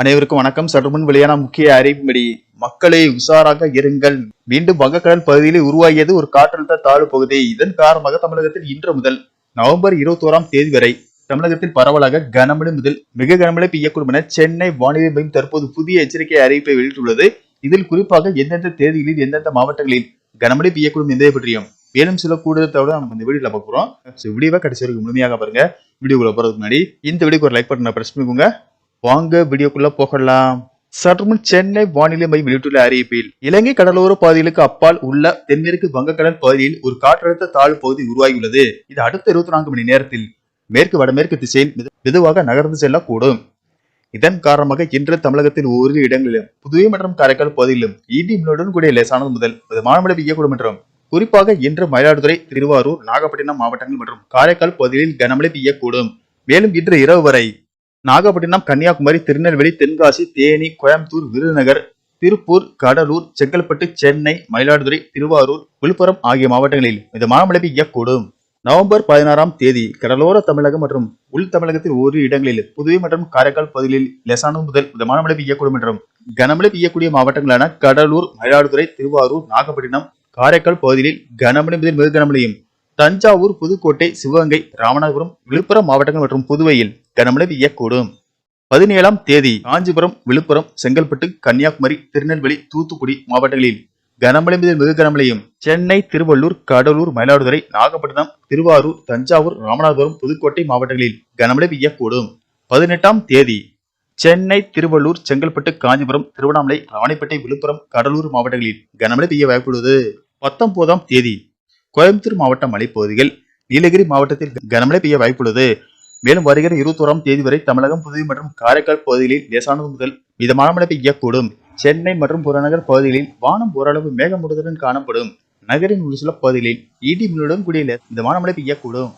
அனைவருக்கும் வணக்கம். சற்று முன் வெளியான முக்கிய அறிவிப்படி மக்களை உஷாராக இருங்கள். மீண்டும் வங்கக்கடல் பகுதியில் உருவாகியது ஒரு காற்றழுத்த தாழ்வு பகுதி. இதன் காரணமாக தமிழகத்தில் இன்று முதல் நவம்பர் இருபத்தி ஓராம் தேதி வரை தமிழகத்தில் பரவலாக கனமழை முதல் மிக கனமழை பெய்யக்கூடும் என சென்னை வானிலை மையம் தற்போது புதிய எச்சரிக்கை அறிவிப்பை வெளியிட்டுள்ளது. இதில் குறிப்பாக எந்தெந்த தேதிகளில் எந்தெந்த மாவட்டங்களில் கனமழை பெய்யக்கூடும் என்பதை பற்றியும் மேலும் சில கூடுதல் தவிர நம்ம இந்த வீடியோல பார்க்குறோம் ஸோ வீடியோவை கடைசி வரைக்கும் முழுமையாக பாருங்க. வீடியோக்குள்ள போறதுக்கு முன்னாடி இந்த வீடியோக்கு ஒரு லைக் பட்டனை பிரஸ் பண்ணிக்கோங்க. வாங்க வீடியோக்குள்ள போகலாம். சற்றுமுன் சென்னை வானிலை மையம் வெளியிட்டுள்ள அறிவிப்பில் இலங்கை கடலோர பகுதிகளுக்கு அப்பால் உள்ள தென்மேற்கு வங்கக்கடல் பகுதியில் ஒரு காற்றழுத்த தாழ்வு பகுதி உருவாகியுள்ளது. இது அடுத்த இருபத்தி நான்கு மணி நேரத்தில் மேற்கு வடமேற்கு திசையில் மெதுவாக நகர்ந்து செல்லக்கூடும். இதன் காரணமாக இன்று தமிழகத்தில் ஓரிரு இடங்களிலும் புதுவை மற்றும் காரைக்கால் பகுதியிலும் இடி மின்னுடன் கூடிய லேசானது முதல் மிதமான மழை பெய்யக்கூடும் என்றும் குறிப்பாக இன்று மயிலாடுதுறை திருவாரூர் நாகப்பட்டினம் மாவட்டங்கள் மற்றும் காரைக்கால் பகுதிகளில் கனமழை பெய்யக்கூடும். மேலும் இன்று இரவு வரை நாகப்பட்டினம் கன்னியாகுமரி திருநெல்வேலி தென்காசி தேனி கோயம்புத்தூர் விருதுநகர் திருப்பூர் கடலூர் செங்கல்பட்டு சென்னை மயிலாடுதுறை திருவாரூர் விழுப்புரம் ஆகிய மாவட்டங்களில் மிதமான மழை பெய்யக்கூடும். நவம்பர் பதினாறாம் தேதி கடலோர தமிழகம் மற்றும் உள் தமிழகத்தில் ஒரு இடங்களில் புதுவை மற்றும் காரைக்கால் பகுதிகளில் லேசானது முதல் மிதமான மழை பெய்யக்கூடும் என்றும் கனமழை பெய்யக்கூடிய மாவட்டங்களான கடலூர் மயிலாடுதுறை திருவாரூர் நாகப்பட்டினம் காரைக்கால் பகுதிகளில் கனமழை முதல் மிக கனமழையும் தஞ்சாவூர் புதுக்கோட்டை சிவகங்கை ராமநாதபுரம் விழுப்புரம் மாவட்டங்கள் மற்றும் புதுவையில் கனமழை பெய்யக்கூடும். பதினேழாம் தேதி காஞ்சிபுரம் விழுப்புரம் செங்கல்பட்டு கன்னியாகுமரி திருநெல்வேலி தூத்துக்குடி மாவட்டங்களில் கனமழை முதல் மிக கனமழையும் சென்னை திருவள்ளூர் கடலூர் மயிலாடுதுறை நாகப்பட்டினம் திருவாரூர் தஞ்சாவூர் ராமநாதபுரம் புதுக்கோட்டை மாவட்டங்களில் கனமழை பெய்யக்கூடும். பதினெட்டாம் தேதி சென்னை திருவள்ளூர் செங்கல்பட்டு காஞ்சிபுரம் திருவண்ணாமலை ராணிப்பேட்டை விழுப்புரம் கடலூர் மாவட்டங்களில் கனமழை பெய்ய வாய்ப்புள்ளது. பத்தொன்பதாம் தேதி கோயம்புத்தூர் மாவட்ட மலைப்பகுதியில் நீலகிரி மாவட்டத்தில் கனமழை பெய்ய வாய்ப்புள்ளது. மேலும் வருகிற இருபத்தோராம் தேதி வரை தமிழகம் புதுவை மற்றும் காரைக்கால் பகுதிகளில் லேசானது முதல் மிதமான மழை பெய்யக்கூடும். சென்னை மற்றும் புறநகர் பகுதிகளில் வானம் ஓரளவு மேகமூட்டத்துடன் காணப்படும். நகரின் ஒரு சில பகுதிகளில் இடி மின்னுடன் கூடிய மிதமான மழை பெய்யக்கூடும்.